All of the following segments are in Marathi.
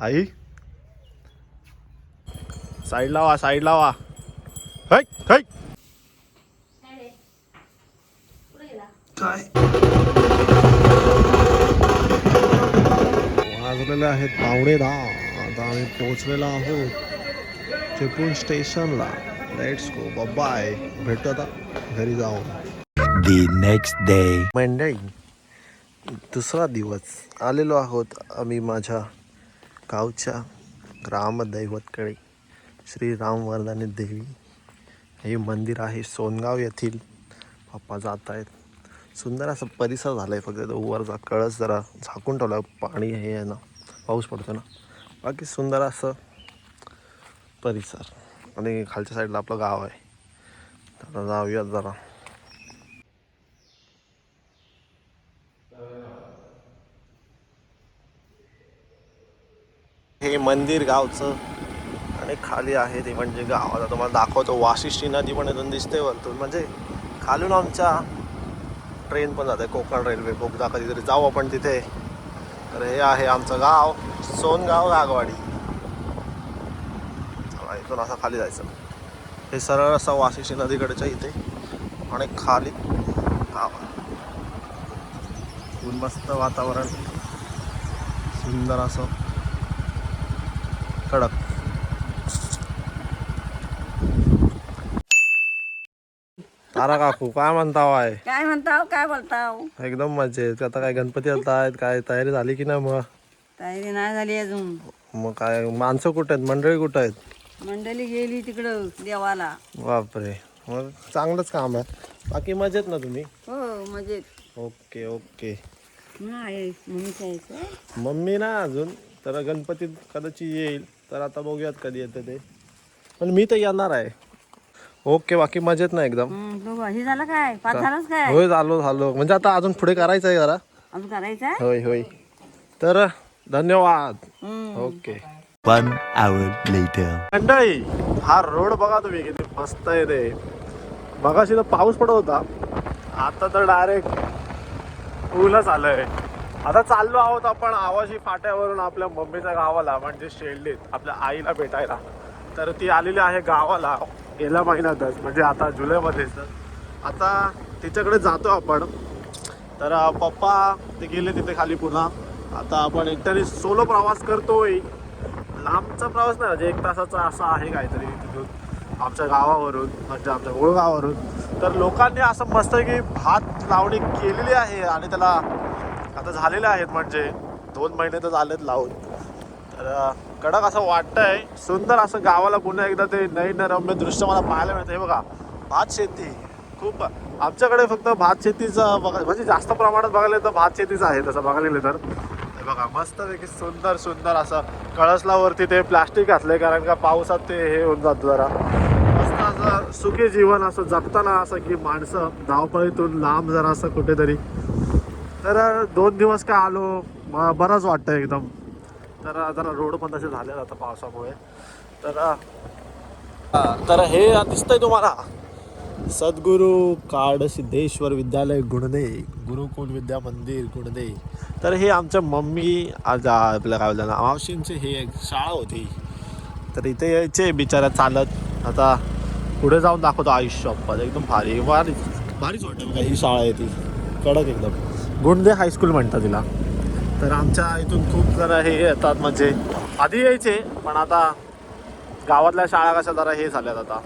आई. साईड लावा साईड लावा. हैक. काय? वाजलेले आहेत पावणे दहा आता आम्ही पोहोचलेलो आहोत चिपळूण स्टेशनला. लेट्स गो बाय भेटू आता. घरी जाऊन. The next day. मंडळी दुसरा दिवस. आलेलो आहोत आम्ही माझ्या गावच्या ग्रामदैवतकडे श्री रामवर्धानी देवी. हे मंदिर आहे सोनगाव येथील. पप्पा जात आहेत. सुंदर असा परिसर झाला आहे फक्त वरचा कळस जरा झाकून ठेवला. पाणी हे आहे ना पाऊस पडतो ना. बाकी सुंदर असं परिसर. आणि खालच्या साईडला आपलं गाव आहे. तर जाऊया जरा हे मंदिर गावचं. आणि खाली आहे ते म्हणजे गाव. आता तुम्हाला दाखवतो वाशिष्ठी नदी पण इथून दिसते वरतून. म्हणजे खालून आमच्या ट्रेन पण जाते कोकण रेल्वे बोगदा कधीतरी जाऊ आपण तिथे. तर हे आहे आमचं गाव सोनगाव गागवाडी चला, इथून असं खाली जायचं. हे सरळ असं वाशिष्ठी नदीकडच्या इथे. आणि खाली गाव. मस्त वातावरण. सुंदर असं. कडक. तारा काकू काय म्हणता वाय काय म्हणताव काय बोलताव? एकदम मजेत. आता काय गणपती येत आहेत काय तयारी झाली की नाही मग? तयारी नाही झाली अजून. मग काय माणसं कुठे आहेत मंडळी कुठं आहेत मंडळी गेली तिकडं देवाला. बापरे. मग चांगलंच काम आहे. बाकी मजेत ना तुम्ही? हो म्हणजे ओके ओके. आहे मम्मी ना अजून तर गणपतीत कदाचित येईल. तर आता बघूयात कधी येते ते. पण मी तर येणार आहे. ओके बाकी मजेत ना एकदम? हं, बघू हे झालं काय? पाच झालंच काय? होय झालो झालो. म्हणजे आता अजून पुढे करायचं आहे जरा. अजून करायचं आहे? होय होय. तर धन्यवाद. ओके. One hour later. मंडळी हा रोड बघा तुम्ही किती मस्त आहे ते. मगाशी तर पाऊस पडत होता. आता तर डायरेक्ट ऊनच आलंय. आता चाललो आहोत आपण आवाजी फाट्यावरून आपल्या मम्मीच्या गावाला म्हणजे शेल्डीत आपल्या आईला भेटायला. तर ती आलेली आहे गावाला गेल्या महिन्यातच म्हणजे आता जुलैमध्येच आता तिच्याकडे जातो आपण. तर पप्पा ते गेले तिथे खाली पुन्हा. आता आपण एकट्याने सोलो प्रवास करतोय. लांबचा प्रवास नाही म्हणजे एक तासाचा असा आहे काहीतरी तिथून आमच्या गावावरून म्हणजे आमच्या गुळगावावरून. तर लोकांनी असं मस्त की भात लावणी केलेली आहे आणि त्याला आता झालेले आहेत म्हणजे दोन महिने तर झालेत लावून. तर कडक असं वाटतंय. सुंदर असं गावाला पुन्हा एकदा ते नैनरम्य दृश्य मला पाहायला मिळतं. हे बघा भात शेती. खूप आमच्याकडे फक्त भात शेतीचं बघा म्हणजे जास्त प्रमाणात बघायला तर भात शेतीचं आहे तसं बघायला गेलं तर बघा मस्त पैकी सुंदर सुंदर असं कळसलावरती ते प्लास्टिक घातलंय कारण का पावसात ते हे होऊन जातं जरा. मस्त असं सुखी जीवन असं जगताना असं की माणसं धावपळीतून लांब जरा असं कुठेतरी तर दोन दिवस काय आलो म- बरंच वाटतं एकदम. तर जरा रोड पण तसे झाले आता पावसामुळे. तर तर हे दिसतंय तुम्हाला. सद्गुरू काड सिद्धेश्वर विद्यालय गुणदे. गुरुकुल विद्या मंदिर गुणदे. तर हे आमच्या मम्मी आज आपल्या काय मावशींची हे एक शाळा होती. तर इथे यायचे बिचारा चालत. आता पुढे जाऊन दाखवतो आयुष्य एकदम भारी भारीच भारीच वाटतं का ही शाळा आहे ती. कडक एकदम. गुंडे हायस्कूल म्हणतात तिला. तर आमच्या इथून खूप जरा हे येतात म्हणजे आधी यायचे पण आता गावातल्या शाळा कशा जरा हे झाल्यात आता.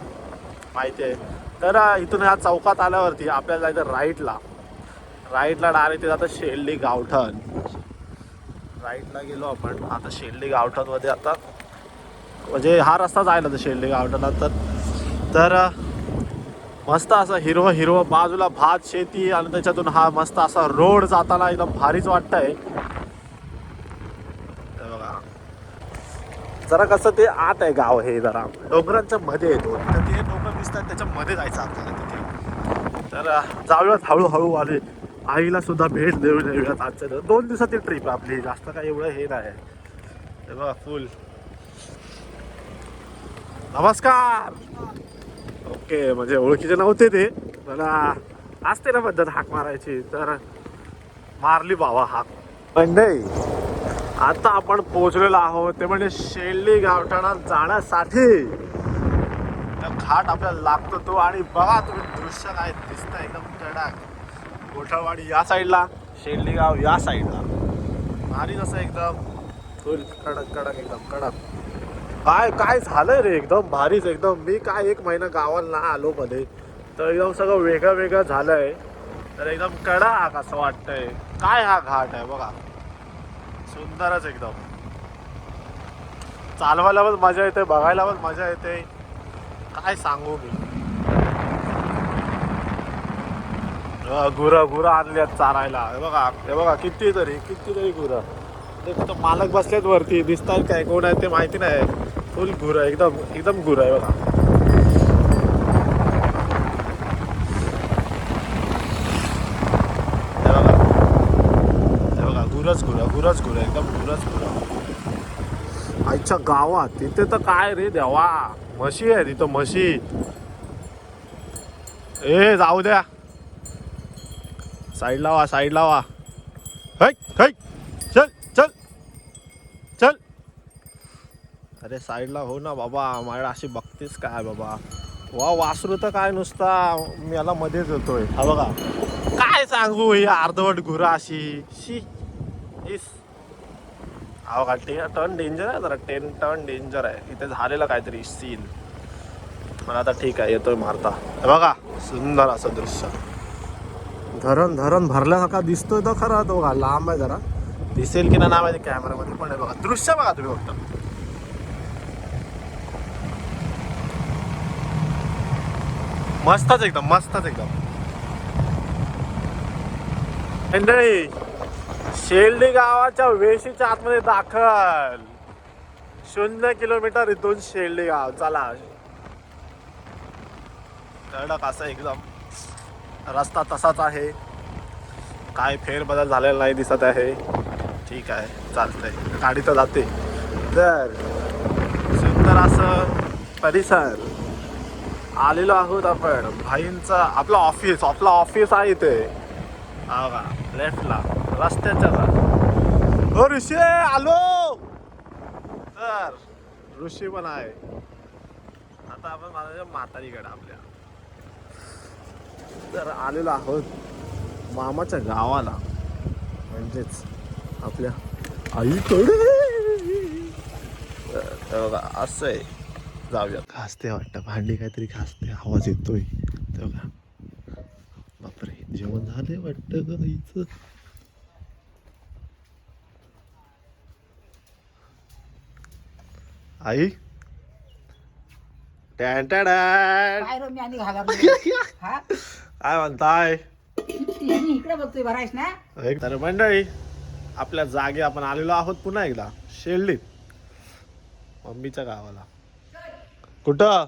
माहिती आहे. तर इथून ह्या चौकात आल्यावरती आपल्याला जायचं राईटला. राईटला डायरेक्ट जातं शेल्डी गावठण. राईटला गेलो आपण. आता शेल्डी गावठणमध्ये आता म्हणजे हा रस्ता जायला तर शेल्डी गावठणला तर तर मस्त असं हिरवं हिरवं बाजूला भात शेती आणि त्याच्यातून हा मस्त असा रोड जाताना एकदम भारीच वाटतंय. आहे जरा कसं ते आत आहे गाव हे जरा. डोंगरांच्या मध्ये येतो. तर ते डोंगर दिसतात त्याच्या मध्ये जायचं आपल्याला तिथे. तर जाऊयात हळूहळू आले आईला सुद्धा भेट देऊ देऊयात आजच्या दोन दिवसाची ट्रिप आपली. जास्त काय एवढं हे नाही. बघा फुल नमस्कार! ओके म्हणजे ओळखीचे नव्हते ते पण असते ना पद्धत हाक मारायची तर मारली बाबा हाक. पण नाही आता आपण पोहोचलेलो आहोत ते म्हणजे शेल्ली गावठाणा जाण्यासाठी. घाट आपल्याला लागतो तो आणि बघा तुम्ही दृश्य काय दिसतं एकदम कडक. गोठळवाडी या साईडला शेल्ली गाव या साईडला. भारी जसं एकदम. फुल कडक कडक एकदम कडक. काय काय झालंय रे एकदम भारीच एकदम. मी काय एक महिना गावाला ना आलो मध्ये. तर एकदम सगळं वेगळं वेगळं झालंय. तर एकदम कडा कडक असं वाटतंय. काय हा घाट आहे बघा. सुंदरच एकदम. चालवायला पण मजा येते बघायला पण मजा येते. काय सांगू मी? गुरं गुरं आणली आहेत चारायला. हे बघा हे बघा किती तरी किती तरी गुरं ते मालक बसलेत वरती. दिसतात काय कोण आहे ते माहिती नाही. फुल गुरं एकदम एकदम गुरं आहे बघा. गुरच गुरा गुरच गुरा एकदम गुरच गुरा. आईच्या गावात तिथे तर काय रे देवा? म्हशी आहे तिथं म्हशी. ए जाऊ द्या. साईड लावा साईड लावा है है चल चल चल अरे साईडला हो ना बाबा माझ्या अशी बघतेस काय बाबा? वा वासरू तर काय नुसता? मी याला मध्येच येतोय हा बघा. काय सांगू ही अर्धवट गुरा अशी. शी. इस. हा बघा टे टर्न डेंजर आहे जरा. टेन टर्न डेंजर आहे. इथे झालेलं काहीतरी सीन पण आता ठीक आहे येतोय मारता. हे बघा सुंदर असं दृश्य. धरण धरण भरल्यासारखा दिसतोय तर खरा तो बघा लांब आहे जरा. दिसेल की नाही माहिती. कॅमेरामध्ये पण आहे बघा. दृश्य बघा तुम्ही फक्त. मस्तच एकदम मस्तच एकदम. मंडळी शेल्डी गावाच्या वेशीच्या आतमध्ये दाखल. शून्य किलोमीटर इथून शेल्डी गाव चला. कडक असं एकदम. रस्ता तसाच आहे. काय फेरबदल झालेला नाही दिसत आहे. ठीक आहे चालतंय. गाडी तर जाते. तर सुंदर असं परिसर. आलेलो आहोत आपण. भाईंचा आपलं ऑफिस आपलं ऑफिस आहे इथे. हा का लेफ्टला रस्त्याच्या जा. हो ऋषी आलो! तर ऋषी पण आहे. आता आपण माझ्या म्हातारीकडे आपल्या. तर आलेलो आहोत मामाच्या गावाला. म्हणजेच आपल्या आईकडे. असं आहे. जाऊया खासते वाटतं. भांडी काहीतरी खासते. आवाज येतोय. ते बघा. बापरे जेवण झाले वाटतं आईचं आई? टॅन टॅडॅन. काय रो मी आणि घाबरलो हा? काय म्हणताय? यांनी इकडे बघतोय ना? एक तर मंडळी आपल्या जागे आपण आलेलो आहोत पुन्हा एकदा. शेल्डीत. मम्मीच्या गावाला. कुठं?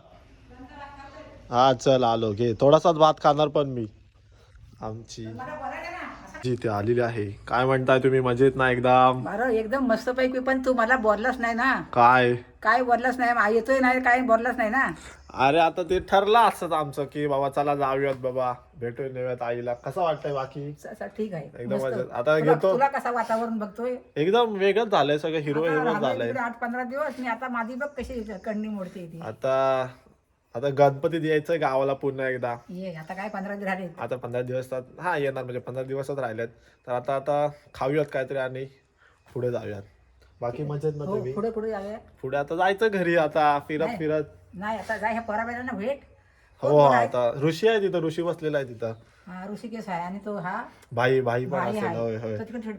हा चल आलो. घे. थोडासाच भात खाणार पण मी. आमची जी ते आलेली आहे. काय म्हणताय तुम्ही? मजेत ना एकदम? बरं एकदम मस्त पैकी पण तू मला बोललाच नाही ना. काय? काय बोललाच नाही? येतोय नाही काय बोललाच नाही ना? अरे आता ते ठरलं असत आमचं की बाबा चला जाऊयात बाबा भेटून नेऊयात आईला. कसं वाटतंय बाकी? स- स- ठीक आहे. एकदम मस्त. मजेत. आता तुला- घेतो. तुला कसं वातावरण बघतोय? एकदम वेगळंच झालंय सगळं. हिरो आता हिरो झालंय. आठ पंधरा दिवस. मी आता माझी बघ कशी कण्णी मोडते ती. आता आता गणपतीत यायचंय गावाला पुन्हा एकदा. ये आता काय पंधरा दिवस झाले आता पंधरा दिवस तर हा येणार म्हणजे पंधरा दिवसच राहिलेत. तर आता आता खाऊयात काहीतरी आणि पुढे जाऊयात. बाकी मजेत ना हो तुम्ही? पुढे पुढे जाऊया पुढे आता जायचं घरी आता फिरत. फिरत. नाही आता जाय ह्या भेट. हो आता ऋषी आहे तिथं ऋषी बसलेला आहे तिथं. हा ऋषिकेश आहे आणि तो हा भाई भाई पण असेल होय होय.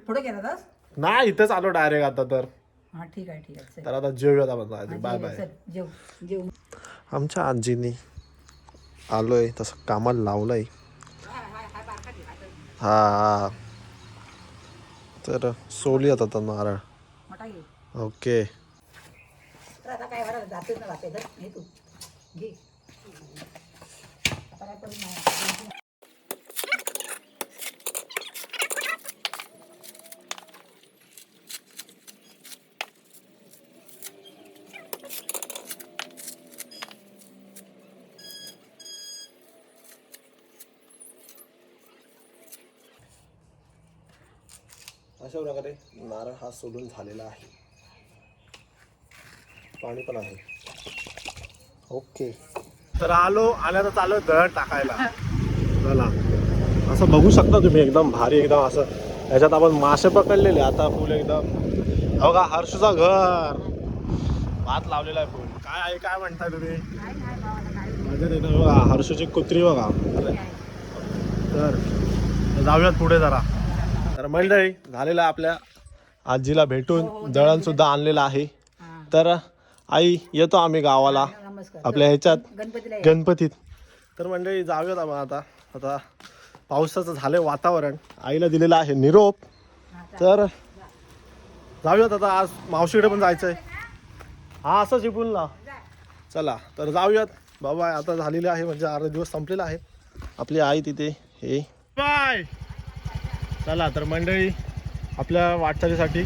पुढे गेला नाही इथेच आलो डायरेक्ट आता तर. हा ठीक आहे ठीक आहे. तर आता जेवूयात आपण हा, बाय बाय चल, जेव जेव. आमच्या आजीनी आलोय तसं कामाला लावलंय. हा हा. तर सोडूयात आता नारळ. ओके. तर आता काय बरं जातेच ना जाते धर, घे तू. घे. आता काय करू नाही अशा प्रकारे नारळ हा सोडून झालेला आहे. पाणी पण आहे. ओके. तर आलो आता चालू आहे दळण टाकायला. चला. असं बघू शकता तुम्ही एकदम भारी एकदम असं. याच्यात आपण मासे पकडलेले आता फुल एकदम. हो का हर्षूचं घर. भात लावलेला आहे फुल. काय आहे काय म्हणताय तुम्ही? बघा हर्षूची कुत्री बघा. तर जाऊयात पुढे जरा. तर मंडळी झालेलं आहे आपल्या आजीला भेटून दळण सुद्धा आणलेलं आहे. तर आई येतो आम्ही गावाला. नमस्कार. आपल्या ह्याच्यात. गणपतीत. तर मंडळी जाऊयात आपण आता आता पावसाचं झालंय वातावरण. आईला दिलेलं आहे निरोप. तर जाऊयात आता आज मावशीकडे पण जायचं आहे हा असं शिकून ना. चला तर जाऊयात. बाबा आता झालेले आहे म्हणजे अर्धा दिवस संपलेला आहे. आपली आई तिथे हे. बाय चला तर मंडळी आपल्या वाटचालीसाठी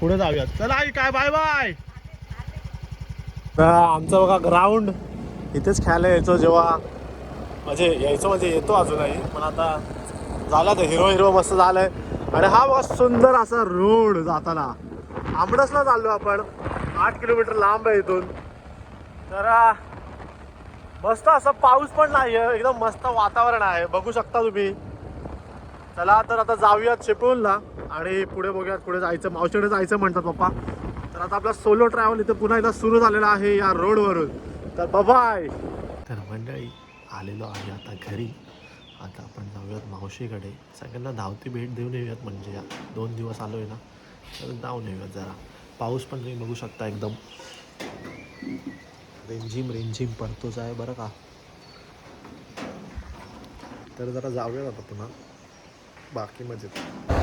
पुढे जाऊयात. चला आई काय? बाय बाय आमचं बघा ग्राउंड इथेच खेळायला यायचो जेव्हा. म्हणजे यायचं म्हणजे येतो अजूनही पण आता झाला तर हिरो हिरो मस्त झालंय. आणि हा बघा सुंदर असा रोड जाताना. आंबडसला चाललो आपण. आठ किलोमीटर लांब आहे इथून. तर मस्त असं पाऊस पण नाही आहे एकदम मस्त वातावरण आहे. बघू शकता तुम्ही. चला तर आता जाऊयात चिपळूणला आणि पुढे बघूयात पुढे जायचं. मावशीकडे जायचं म्हणतात पप्पा. तर आता आपला सोलो ट्रॅव्हल इथं पुन्हा एकदा सुरू झालेला आहे या रोडवरून तर बाय तर मंडळी आलेलो आहे आता घरी. आता आपण जाऊयात मावशीकडे. सगळ्यांना धावती भेट देऊन येऊयात म्हणजे या दोन दिवस आलो आहे ना तर जाऊन येऊयात जरा. पाऊस पण तुम्ही बघू शकता एकदम. रेंझिम रेंझिम पडतोच आहे बरं का. तर जरा जाऊयात आता पुन्हा. बाकी मजेत.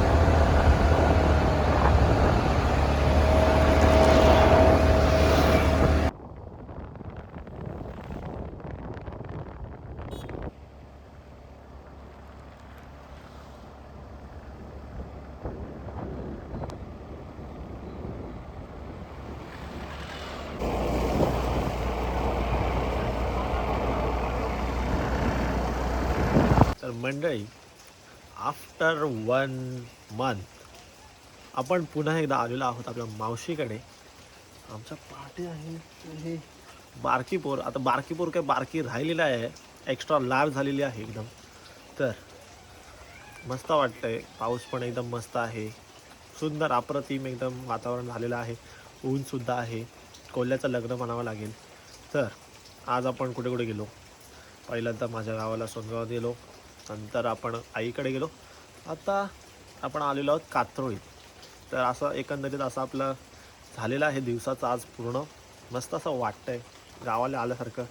तर मंडळी आफ्टर वन मंथ आपण पुन्हा एकदा आलेलो आहोत आपल्या मावशीकडे. आमच्या पाठी आहे हे बारकी पोर आता बारकी पोर काय बारकी राहिलेलं आहे. एक्स्ट्रा लार्ज झालेली आहे एकदम. तर मस्त वाटतं आहे पाऊस पण एकदम मस्त आहे. सुंदर अप्रतिम एकदम वातावरण झालेलं आहे. ऊनसुद्धा आहे. कोल्ह्याचं लग्न म्हणावं लागेल. तर आज आपण कुठे कुठे गेलो? पहिल्यांदा माझ्या गावाला सोनगावात गेलो. नंतर आपण आईकडे गेलो. आता आपण आलेलो आहोत कात्रोळीत तर असं एकंदरीत असं आपलं झालेलं आहे दिवसाचं आज पूर्ण. मस्त असं वाटतंय. गावाला आल्यासारखं.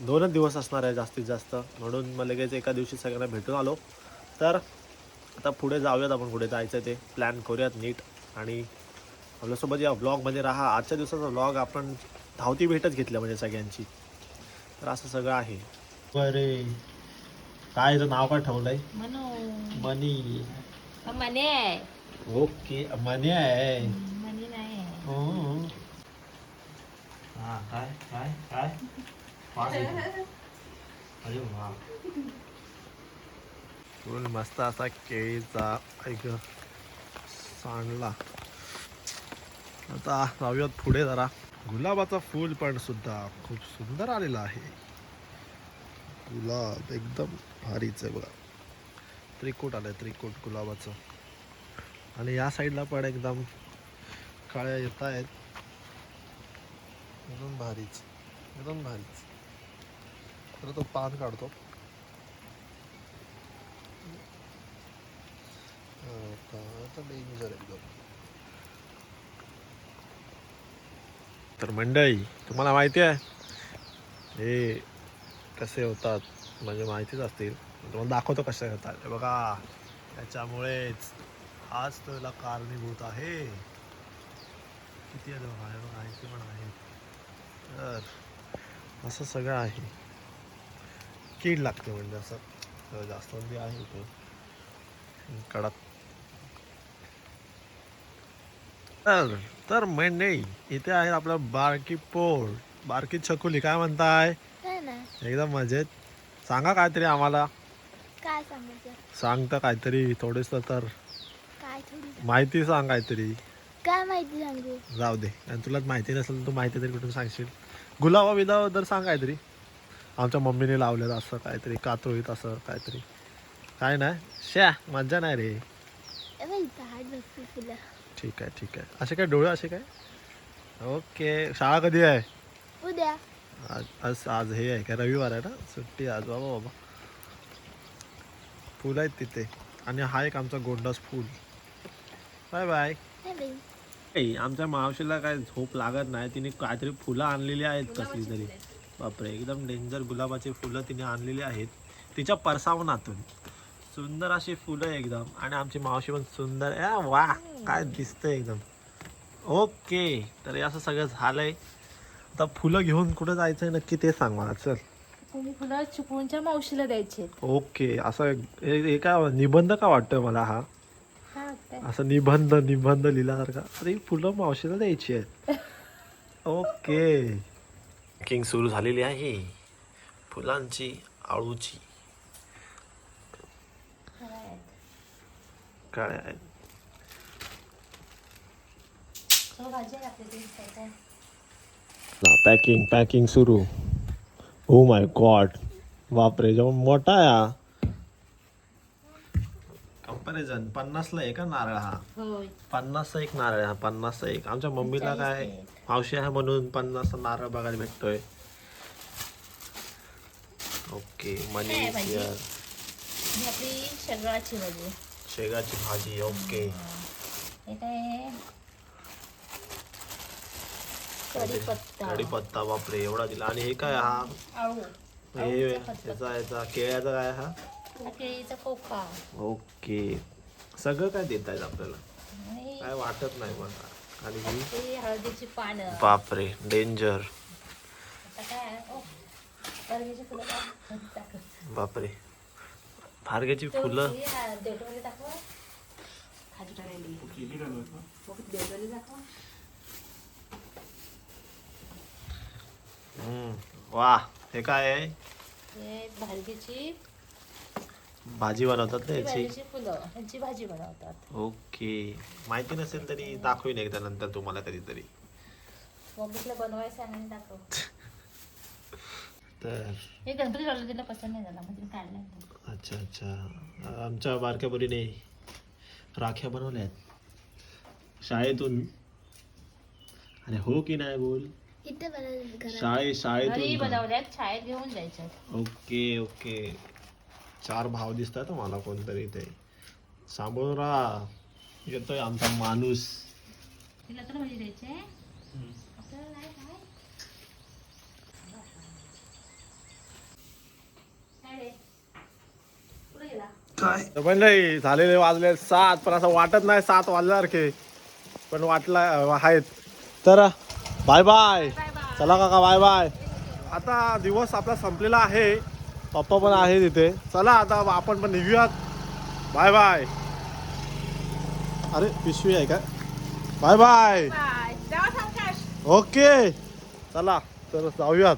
दोनच दिवस असणार आहे जास्तीत जास्त. म्हणून मग लगेच एका दिवशी सगळ्यांना भेटून आलो. तर आता पुढे जाऊयात आपण पुढे जायचं ते. प्लॅन करूयात नीट. आणि आपल्यासोबत या व्लॉगमध्ये राहा. आजच्या दिवसाचा व्लॉग आपण धावती भेटच घेतल्या म्हणजे सगळ्यांची. तर असं सगळं आहे. बरे. काय याचं नाव काय ठेवलंय? मनी. मने. ओके मनी आहे. मनी नाही हो. हा काय काय काय? पाच आहे. अरे वा. फुल मस्त असा केळीचा ऐक सांडला. आता जाऊयात पुढे जरा. गुलाबाचा फूल पण सुद्धा खूप सुंदर आलेला आहे. गुलाब एकदम भारीच आहे बघा त्रिकूट आलंय त्रिकूट गुलाबाचं. आणि या साईडला पण एकदम काळ्या येत आहेत. एकदम भारीच एकदम भारीच. तर तो पान काढतो. डेंजर एकदम. तर मंडळी तुम्हाला माहिती आहे हे कसे होतात? म्हणजे माहितीच असतील. तुम्हाला दाखवतो कसे होतात हे बघा त्याच्यामुळेच आज त्याला कारणीभूत आहे. किती आहे बघा हे बघा ऐंशी पण आहे. तर असं सगळं आहे. कीड लागते म्हणजे असं. तर जास्वंदी आहे इथे. कडक. तर तर मंडळी इथे आहे आपलं बारकी पोळ. बारकी छकुली काय म्हणताय? ना. एकदम मजेत. सांगा काहीतरी आम्हाला. काय सांगायचं? सांगता काहीतरी थोडंसं तर काय थोडी माहिती सांग काहीतरी. काय माहिती सांगू? जाऊ दे. आणि तुलाच माहिती नसेल तर तू माहिती तरी कुठून सांगशील. गुलाबा बिलाबा तर सांग काहीतरी. आमच्या मम्मीने लावलेलं असं काहीतरी कातोळीत असं काहीतरी. काय नाही? श्या मज्जा नाही रे. ए बाई, झाड बघते फुलं ठीक आहे ठीक आहे. असे काय डोळे असे काय? ओके. शाळा कधी आहे? उद्या. आज आज आज हे आहे काय रविवार आहे ना? सुट्टी आज. बाबा बाबा. फुलं आहेत तिथे. आणि हा एक आमचा गोंडास फूल. Bye bye. आमच्या मावशीला काय झोप लागत नाही. तिने काहीतरी फुलं आणलेली आहेत कसली तरी. बापरे एकदम डेंजर गुलाबाची फुलं तिने आणलेली आहेत. तिच्या परसावनातून. सुंदर अशी फुलं एकदम. आणि आमची मावशी पण सुंदर ए वा काय दिसतंय एकदम. ओके. तर असं सगळं झालंय. आता फुलं घेऊन कुठं जायचंय नक्की ते सांग मला. चल. तुम्ही फुलं चिपळूणच्या मावशीला द्यायचे ओके. असं हे हे काय निबंध का वाटतोय मला हा? असं निबंध निबंध लिहिल्यासारखा. अरे ही फुलं मावशीला द्यायची आहेत. ओके. किंग सुरू झालेली आहे. फुलांची आळूची. काय आहे हो, भाजी आहे आपल्या? पॅकिंग पॅकिंग सुरू. हो माय गॉड बापरे जेव्हा मोठा आहे हा. कंपॅरिझन पन्नासला आहे का नारळ हा. होय. पन्नासचा एक नारळ आहे हा पन्नासचा एक. आमच्या मम्मीला काय एक. मावशी आहे म्हणून पन्नासचा नारळ बघायला भेटतोय. ओके मनी शेगाची भाजी. ओके हे? कढीपत्ता. कढीपत्ता बापरे एवढा दिला. आणि हे काय हा? आळू. हे. याचा याचा केळ्याचा काय हा? हा केळीचा खोका. ओके. सगळं काय देत आहेत आपल्याला? काय वाटत नाही मला. आणि ही? ही हळदीची पानं. बापरे डेंजर. आता काय? आहे? ओ, हळदीची फुलं टाक. टाक. बापरे. फारग्याची फुलं? हा, बघ, दाखवा. वा हे काय आहे? हे भाजीची भाजी बनवतात ना याची? भाजीची फुलं. ह्यांची भाजी बनवतात. ओके. माहिती नसेल तरी दाखवीन एकदा नंतर तुम्हाला कधीतरी. मम्मीला दाखव. तर हे गणपती लावलं तिला पसंत नाही झाला म्हणजे काढला अच्छा अच्छा. आमच्या बारक्या मुलीने राख्या बनवल्या आहेत शाळेतून. अरे हो की नाही बोल? इथे घरात. शाळे घरी शाळेतून बनवल्यात शाळेत घेऊन ओके ओके. चार भाव दिसतात मला कोणतरी इथे. सांभाळून राहा. येतोय आमचा माणूस. तिला तर भाजी द्यायची आहे आपल्याला नाही काय? काय रे? कुठे गेला? काय? पण नाही झालेले वाजले सात पण असं वाटत नाही सात वाजल्यासारखे. पण वाटला आहेत. तर बाय बाय. चला काका बाय बाय. आता दिवस आपला संपलेला आहे. पप्पा पण आहे तिथे चला आता आपण पण निघूयात. Bye bye. अरे पिशवी आहे का? Bye bye. ओके. चला तर जाऊयात.